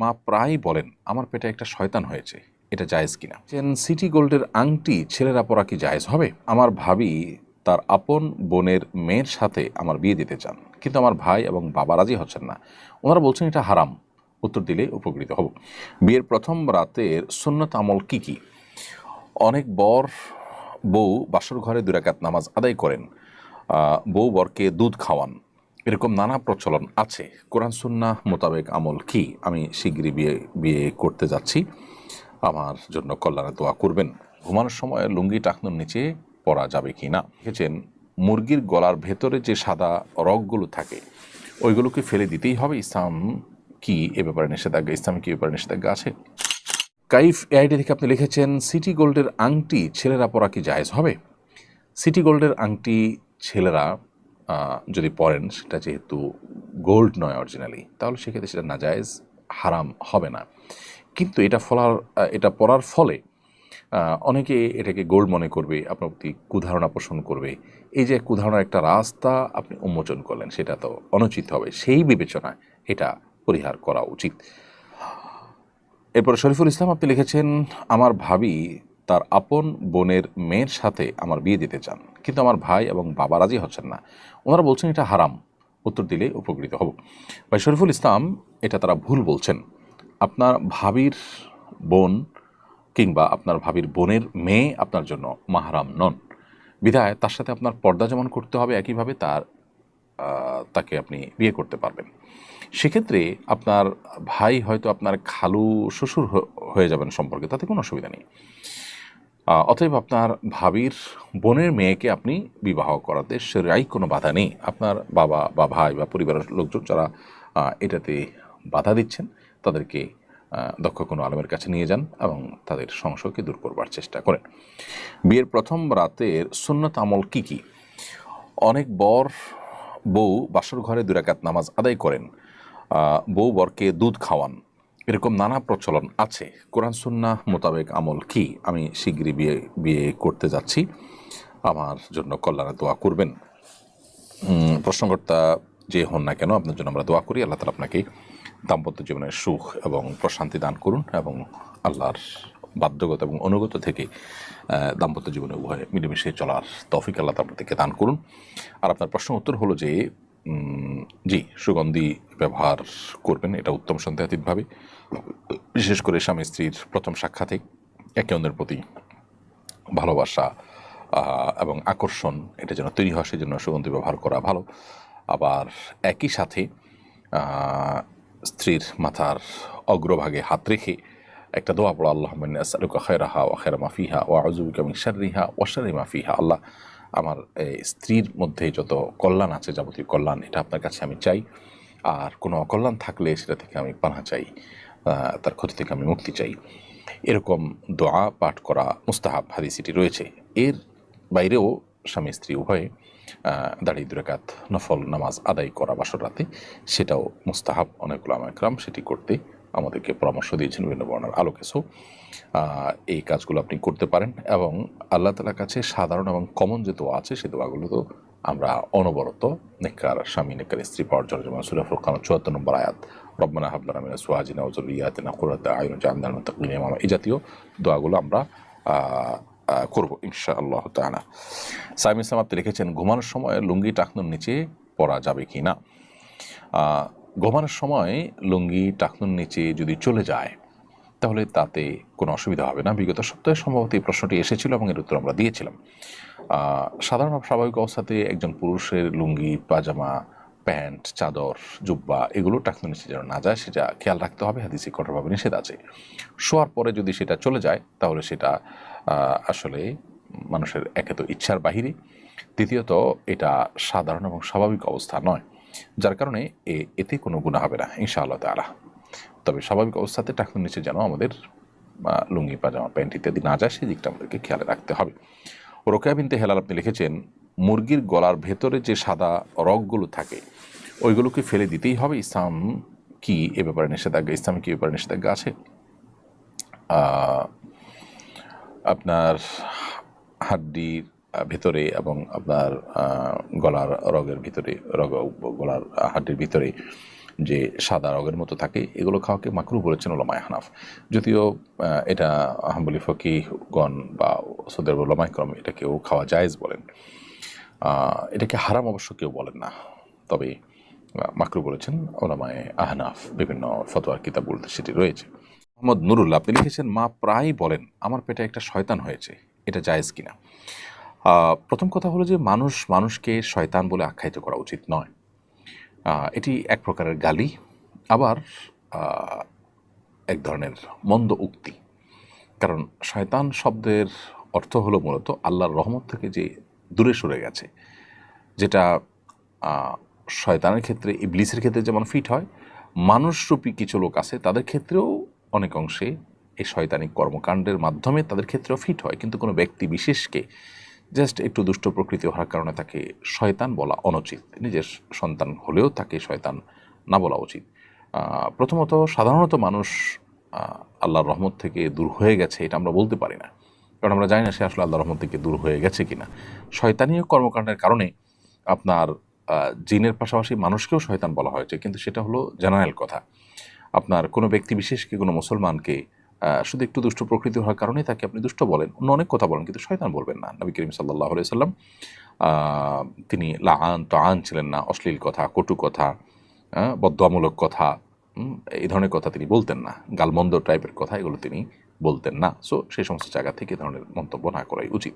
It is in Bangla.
মা প্রায় বলেন, আমার পেটে একটা শয়তান হয়েছে, এটা জায়েজ কিনা? চেন সিটি গোল্ডের আংটি, ছেলেরা পরা কি জায়েজ হবে? আমার ভাবি তার আপন বোনের মেয়ের সাথে আমার বিয়ে দিতে চান, কিন্তু আমার ভাই এবং বাবা রাজি হচ্ছেন না। ওনারা বলছেন, এটা হারাম। উত্তর দিলে উপকৃত হব। বিয়ের প্রথম রাতের সুন্নত আমল কি কি? অনেক বর বউ বাসর ঘরে দুরাকাত নামাজ আদায় করেন। বউ বরকে দুধ খাওয়ান। এরকম নানা প্রচলন আছে। কোরআন সুন্না মোতাবেক আমল কি? আমি শিগগিরই বিয়ে বিয়ে করতে যাচ্ছি। আমার জন্য কল্যাণে দোয়া করবেন। ঘুমানোর সময় লুঙ্গি টাকনোর নিচে পরা যাবে কি না? দেখেছেন, মুরগির গলার ভেতরে যে সাদা রগগুলো থাকে, ওইগুলোকে ফেলে দিতেই হবে। ইসলাম কি এ ব্যাপারে নিষেধাজ্ঞা? ইসলামে কি ব্যাপারে নিষেধাজ্ঞা আছে? কাইফ এআইডি থেকে আপনি লিখেছেন, সিটি গোল্ডের আংটি ছেলেরা পরা কি জায়েজ হবে? সিটি গোল্ডের আংটি ছেলেরা যদি পরেন সেটা যেহেতু গোল্ড নয় অরিজিনালি তাহলে সেক্ষেত্রে সেটা নাজায়েজ হারাম হবে না। কিন্তু এটা ফলার এটা পরার ফলে অনেকে এটাকে গোল্ড মনে করবে, আপনার প্রতি কুধারণা পোষণ করবে। এই যে কুধারণার একটা রাস্তা আপনি উন্মোচন করলেন, সেটা তো অনুচিত হবে। সেই বিবেচনায় এটা পরিহার করা উচিত। এরপরে শরীফুল ইসলাম আপনি লিখেছেন, আমার ভাবি তার আপন বোনের মেয়ের সাথে আমার বিয়ে দিতে চান। কিন্তু আমার ভাই এবং বাবা রাজি হচ্ছেন না। ওনারা বলছেন, এটা হারাম। উত্তর দিলে উপকৃত হব। ভাই শরীফুল ইসলাম এটা তারা ভুল বলছেন। আপনার ভাবির বোন কিংবা আপনার ভাবির বোনের মেয়ে আপনার জন্য মাহারাম নন। বিধায় তার সাথে আপনার পর্দা যেমন করতে হবে, একইভাবে তার তাকে আপনি বিয়ে করতে পারবেন। সেক্ষেত্রে আপনার ভাই হয়তো আপনার খালু শ্বশুর হয়ে যাবেন সম্পর্কে, তাতে কোনো অসুবিধা নেই। অতএব আপনার ভাবির বোনের মেয়েকে আপনি বিবাহ করাতে সেরাই কোনো বাধা নেই। আপনার বাবা বা ভাই বা পরিবারের লোকজন যারা এটাতে বাধা দিচ্ছেন, তাদেরকে দক্ষ কোনো আলমের কাছে নিয়ে যান এবং তাদের সংশয়কে দূর করবার চেষ্টা করেন। বিয়ের প্রথম রাতের সুন্নত আমল কি কি? অনেক বর বউ বাসর ঘরে দুরাকাত নামাজ আদায় করেন। বউ বরকে দুধ খাওয়ান। এরকম নানা প্রচলন আছে। কোরআন সুন্না মোতাবেক আমল কি? আমি শিগগিরই বিয়ে বিয়ে করতে যাচ্ছি। আমার জন্য কল্যাণে দোয়া করবেন। প্রশ্নকর্তা যে হন না কেন, আপনার জন্য আমরা দোয়া করি। আল্লাহ তালা আপনাকে দাম্পত্য জীবনের সুখ এবং প্রশান্তি দান করুন এবং আল্লাহর বাধ্যগত এবং অনুগত থেকে দাম্পত্য জীবনে উভয়ে মিলেমিশে চলার তফিক আল্লাহ তালা আপনাদেরকে দান করুন। আর আপনার প্রশ্ন উত্তর হলো যে জি, সুগন্ধি ব্যবহার করবেন, এটা উত্তম সন্দেহাতীতভাবে বিশেষ করে স্বামী স্ত্রীর প্রথম সাক্ষাতে একে অন্যের প্রতি ভালোবাসা এবং আকর্ষণ, এটা যেন তৈরি হয়, সেজন্য সুগন্ধি ব্যবহার করা ভালো। আবার একই সাথে স্ত্রীর মাথার অগ্রভাগে হাত রেখে একটা দোয়া পড়া, আল্লাহ আসালুকা খেরাহা ও খেরা মাফিহা ও আজুবিকা মিশারিহা ওয়াশারি মাফিহা আল্লাহ, আমার স্ত্রীর মধ্যে যত কল্যাণ আছে, যাবতীয় কল্যাণ, এটা আপনার কাছে আমি চাই। আর কোনো অকল্যাণ থাকলে সেটা থেকে আমি পানা চাই তার ক্ষতি থেকে আমি মুক্তি চাই। এরকম দোয়া, পাঠ করা, মুস্তাহাব হাদিসিটি রয়েছে। এর বাইরেও স্বামী, স্ত্রী উভয়ে দাঁড়িয়ে দুরাকাত নফল নামাজ আদায় করা বাসর রাতে, সেটাও মুস্তাহাব অনেকগুলো আমাকরাম সেটি করতে আমাদেরকে পরামর্শ দিয়েছেন বিভিন্ন বর্ণার আলোকে। সো এই কাজগুলো আপনি করতে পারেন এবং আল্লাহ তালার কাছে সাধারণ এবং কমন যে দোয়া আছে, সে দোয়াগুলো তো আমরা অনবরত নেককার স্বামী, নেককার স্ত্রী পাওয়ার জন্য যেমন সুরা ফুরকান চুয়াত্তর নম্বর আয়াত, রব্বানা হাবলানা মিনা সুয়াজিনা ওজরিয়াতিনা কুরাতা আয়ুন জান্নাল মুত্তাকিন ইমামা এই জাতীয় দোয়াগুলো আমরা করব ইনশা আল্লাহ তাআলা। সাইম ইসলাম, আপনি লিখেছেন, ঘুমানোর সময় লুঙ্গি টাকনুর নিচে পরা যাবে কি না? ঘুমানোর সময় লুঙ্গি টাকনুর নিচে যদি চলে যায় তাহলে তাতে কোনো অসুবিধা হবে না। বিগত সপ্তাহে সম্ভবত এই প্রশ্নটি এসেছিল এবং এর উত্তর আমরা দিয়েছিলাম। সাধারণ স্বাভাবিক অবস্থাতে একজন পুরুষের লুঙ্গি, পাজামা, প্যান্ট, চাদর, জুব্বা এগুলো টাকনুর নিচে যেন না যায় সেটা খেয়াল রাখতে হবে। হাদিসে কঠোরভাবে নিষেধ আছে। শোয়ার পরে যদি সেটা চলে যায় তাহলে সেটা আসলে মানুষের একে তো ইচ্ছার বাহিরে। দ্বিতীয়ত এটা সাধারণ এবং স্বাভাবিক অবস্থা নয়, যার কারণে এতে কোনো গুণা হবে না, ইনশাআল্লাহ তালা তবে স্বাভাবিক অবস্থাতে টাকনুর নিচে যেন আমাদের লুঙ্গি, পাজামা, প্যান্ট ইত্যাদি না যায়, সেই দিকটা আমাদেরকে খেয়াল রাখতে হবে। রোকেয়া বিনতে হেলাল আপনি লিখেছেন, মুরগির গলার ভেতরে যে সাদা রগগুলো থাকে, ওইগুলোকে ফেলে দিতেই হবে। ইসলাম কি এ ব্যাপারে নিষেধাজ্ঞা, ইসলামে কি ব্যাপারে নিষেধাজ্ঞা আছে? আপনার হাড্ডির ভেতরে এবং আপনার গলার রগের ভিতরে, রগ, গলার হাড্ডির ভিতরে যে সাদা রগের মতো থাকে, এগুলো খাওয়াকে মাকরু বলেছেন ওলামায় হানাফ। যদিও এটা হাম্বলি ফকিগণ বা সৌদের ওলামায় ক্রম এটাকেও খাওয়া জায়েজ বলেন। এটাকে হারাম অবশ্য কেউ বলেন না। তবে মাকরু বলেছেন ওলামায় আহনাফ, বিভিন্ন ফতোয়ার কিতাব বলতে সেটি রয়েছে। মোহাম্মদ নুরুল্লাহ, আপনি লিখেছেন, মা প্রায়ই বলেন, আমার পেটে একটা শয়তান হয়েছে। এটা জায়েজ কিনা? প্রথম কথা হলো যে, মানুষ মানুষকে শয়তান বলে আখ্যায়িত করা উচিত নয়। এটি এক প্রকারের গালি, আবার এক ধরনের মন্দ উক্তি। কারণ শয়তান শব্দের অর্থ হলো মূলত আল্লাহর রহমত থেকে যে দূরে সরে গেছে, যেটা শয়তানের ক্ষেত্রে, ইবলিসের ক্ষেত্রে যেমন ফিট হয়, মানুষরূপী কিছু লোক আছে, তাদের ক্ষেত্রেও অনেক অংশে এই শয়তানিক কর্মকাণ্ডের মাধ্যমে তাদের ক্ষেত্রেও ফিট হয়। কিন্তু কোনো ব্যক্তি বিশেষকে জাস্ট একটু দুষ্ট প্রকৃতি হওয়ার কারণে তাকে শয়তান বলা অনুচিত। নিজের সন্তান হলেও তাকে শয়তান না বলা উচিত। প্রথমত সাধারণত মানুষ আল্লাহর রহমত থেকে দূর হয়ে গেছে এটা আমরা বলতে পারি না। কারণ আমরা জানি না সে আসলে আল্লাহর রহমত থেকে দূর হয়ে গেছে কিনা। শয়তানীয় কর্মকাণ্ডের কারণে আপনার জিনের পাশাপাশি মানুষকেও শয়তান বলা হয়েছে। কিন্তু সেটা হলো জেনারেল কথা। আপনার কোনো ব্যক্তি বিশেষকে কোনো মুসলমানকে শুধু একটু দুষ্ট প্রকৃতি হওয়ার কারণে তাকে আপনি দুষ্ট বলেন। অন্য অনেক কথা বলেন, কিন্তু শয়তান বলবেন না। নবী করিম সাল্লাহ সাল্লাম তিনি লা আন ছিলেন না, অশ্লীল কথা, কটু কথা বদ্ধমূলক কথা এই ধরনের কথা তিনি বলতেন না। গালমন্দ টাইপের কথা এগুলো তিনি বলতেন না। সো সেই সমস্ত জায়গা থেকে এ ধরনের মন্তব্য না করাই উচিত।